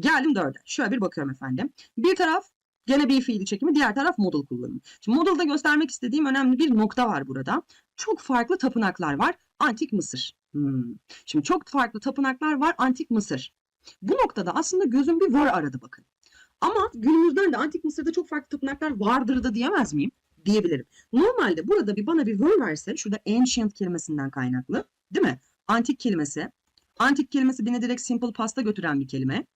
Geldim dörde. Şöyle bir bakıyorum efendim. Bir taraf gene bir fiili çekimi, diğer taraf model kullanımı. Şimdi model'da göstermek istediğim önemli bir nokta var burada. Çok farklı tapınaklar var. Antik Mısır. Hmm. Şimdi çok farklı tapınaklar var Antik Mısır. Bu noktada aslında gözüm bir were aradı bakın. Ama günümüzden de Antik Mısır'da çok farklı tapınaklar vardır da diyemez miyim? Diyebilirim. Normalde burada bir bana bir were verse şurada ancient kelimesinden kaynaklı değil mi? Antik kelimesi. Antik kelimesi beni direkt simple past'a götüren bir kelime.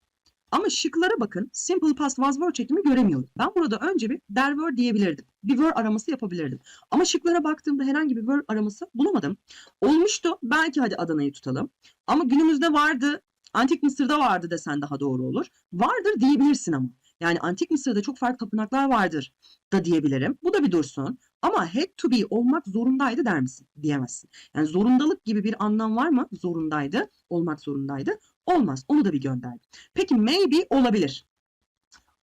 Ama şıklara bakın. Simple past was were çekimi göremiyorum. Ben burada önce bir there were diyebilirdim. Bir were araması yapabilirdim. Ama şıklara baktığımda herhangi bir were araması bulamadım. Olmuştu. Belki hadi Adana'yı tutalım. Ama günümüzde vardı. Antik Mısır'da vardı desen daha doğru olur. Vardır diyebilirsin ama. Yani Antik Mısır'da çok farklı tapınaklar vardır da diyebilirim. Bu da bir dursun. Ama had to be olmak zorundaydı der misin? Diyemezsin. Yani zorundalık gibi bir anlam var mı? Zorundaydı, olmak zorundaydı. Olmaz. Onu da bir gönderdim. Peki maybe olabilir.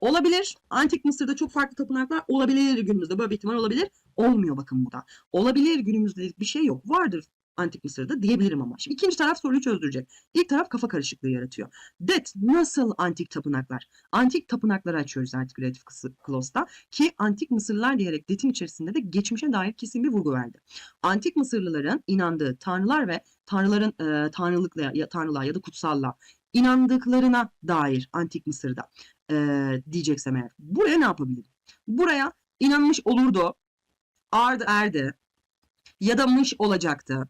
Olabilir. Antik Mısır'da çok farklı tapınaklar olabilir günümüzde. Böyle bir ihtimal olabilir. Olmuyor bakın bu da. Olabilir günümüzde bir şey yok. Vardır Antik Mısır'da diyebilirim ama. Şimdi ikinci taraf soruyu çözdürecek. İlk taraf kafa karışıklığı yaratıyor. That nasıl antik tapınaklar? Antik tapınakları açıyoruz Creative Clause'da ki antik Mısırlılar diyerek detin içerisinde de geçmişe dair kesin bir vurgu verdi. Antik Mısırlıların inandığı tanrılar ve tanrıların e, tanrılıkla ya tanrılığa ya da kutsallığa inandıklarına dair antik Mısır'da e, diyeceksem eğer. Buraya ne yapabilirim? Buraya inanmış olurdu, ardı erdi ya da mış olacaktı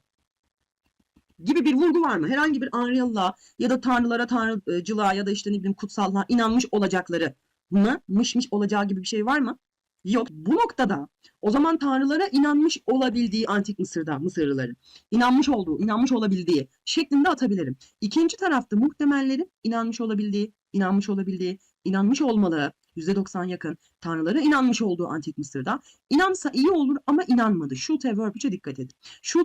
gibi bir vurgu var mı? Herhangi bir Unreal'la ya da tanrılara, tanrıcılığa ya da işte ne bileyim kutsallığa inanmış olacakları mı? Mışmış olacağı gibi bir şey var mı? Yok. Bu noktada o zaman tanrılara inanmış olabildiği antik Mısır'da Mısırlıların inanmış olduğu, inanmış olabildiği şeklinde atabilirim. İkinci tarafta muhtemellerin inanmış olabildiği, inanmış olabildiği, inanmış olmalı %90 yakın tanrılara inanmış olduğu antik Mısır'da. İnansa iyi olur ama inanmadı. Verb 3'e dikkat edin.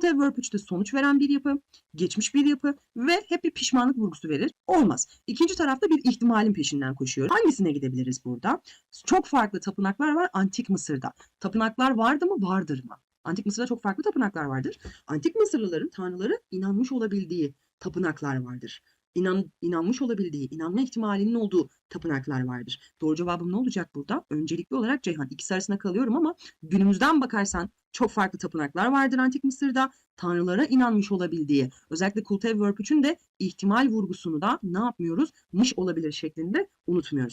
Verb 3'te sonuç veren bir yapı, geçmiş bir yapı ve hep bir pişmanlık vurgusu verir. Olmaz. İkinci tarafta bir ihtimalin peşinden koşuyor. Hangisine gidebiliriz burada? Çok farklı tapınaklar var antik Mısır'da. Tapınaklar vardı mı? Vardır mı? Antik Mısır'da çok farklı tapınaklar vardır. Antik Mısırlıların tanrıları inanmış olabildiği tapınaklar vardır. İnan, inanmış olabildiği, inanma ihtimalinin olduğu tapınaklar vardır. Doğru cevabım ne olacak burada? Öncelikli olarak Ceyhan. İkisi arasında kalıyorum ama günümüzden bakarsan çok farklı tapınaklar vardır Antik Mısır'da. Tanrılara inanmış olabildiği, özellikle Kultev Verb 3'ün de ihtimal vurgusunu da ne yapmıyoruz? Mış olabilir şeklinde unutmuyoruz.